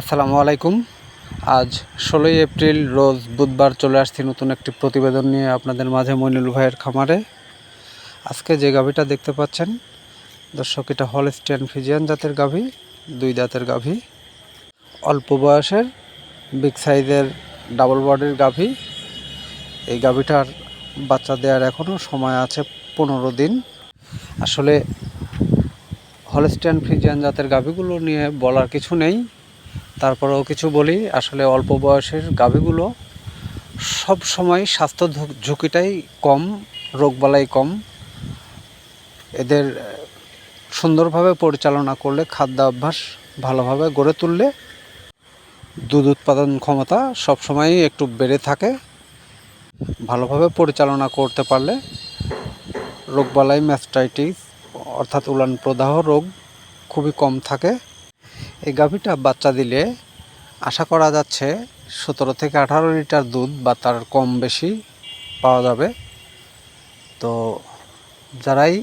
আসসালামু আলাইকুম। আজ ষোলোই এপ্রিল, রোজ বুধবার চলে আসছি নতুন একটি প্রতিবেদন নিয়ে আপনাদের মাঝে মইনুল ভাইয়ের খামারে। আজকে যে গাভীটা দেখতে পাচ্ছেন, দর্শক, এটা হলস্টিয়ান ফিজিয়ান জাতের গাভী, দুই দাঁতের গাভী। অল্প বয়সের বিগ সাইজের ডাবল বডির গাভী। এই গাভীটার বাচ্চা দেওয়ার এখনও সময় আছে পনেরো দিন। আসলে হলস্টিয়ান ফিজিয়ান জাতের গাভীগুলো নিয়ে বলার কিছু নেই। তারপরেও কিছু বলি। আসলে অল্প বয়সের গাভীগুলো সব সময় স্বাস্থ্য ঝুঁকিটাই কম, রোগবালাই কম। এদের সুন্দরভাবে পরিচালনা করলে খাদ্যাভ্যাস ভালোভাবে গড়ে তুললে দুধ উৎপাদন ক্ষমতা সব সবসময়ই একটু বেড়ে থাকে। ভালোভাবে পরিচালনা করতে পারলে রোগবালাই, ম্যাস্টাইটিস অর্থাৎ উলান প্রদাহ রোগ খুবই কম থাকে। এই গাভীটা বাচ্চা দিলে আশা করা যাচ্ছে সতেরো থেকে আঠারো লিটার দুধ বা তার কম বেশি পাওয়া যাবে। তো যারাই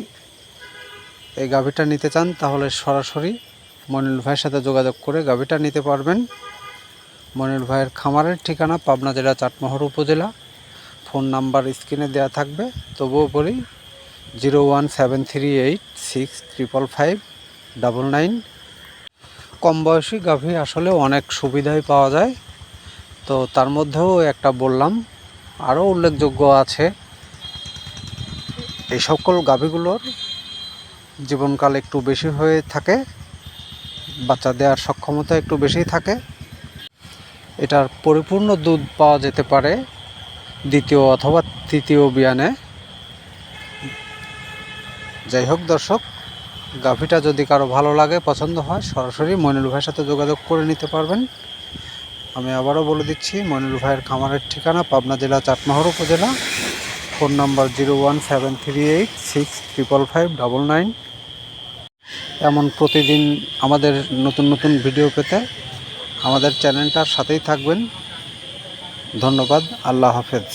এই গাভীটা নিতে চান তাহলে সরাসরি মনিল ভাইয়ের সাথে যোগাযোগ করে গাভীটা নিতে পারবেন। মনিল ভাইয়ের খামারের ঠিকানা পাবনা জেলা চাটমোহর উপজেলা। ফোন নাম্বার স্ক্রিনে দেওয়া থাকবে। তবুও বলি, zero one seven three eight six triple five double nine কম বয়সী গাভী আসলে অনেক সুবিধাই পাওয়া যায়। তো তার মধ্যেও একটা বললাম, আরও উল্লেখযোগ্য আছে, এই সকল গাভীগুলোর জীবনকাল একটু বেশি হয়ে থাকে, বাচ্চা দেওয়ার সক্ষমতা একটু বেশি থাকে। এটার পরিপূর্ণ দুধ পাওয়া যেতে পারে দ্বিতীয় অথবা তৃতীয় বিয়ানে। যাই হোক দর্শক গাভীটা যদি কারও ভালো লাগে, পছন্দ হয়, সরাসরি মইনুল ভাইয়ের সাথে যোগাযোগ করে নিতে পারবেন। আমি আবারও বলে দিচ্ছি মইনুল ভাইয়ের খামারের ঠিকানা পাবনা জেলা, চাটমোহর উপজেলা। Phone number zero one seven three eight six triple five double nine. এমন প্রতিদিন আমাদের নতুন নতুন ভিডিও পেতে আমাদের চ্যানেলটার সাথেই থাকবেন। ধন্যবাদ, আল্লাহ হাফেজ।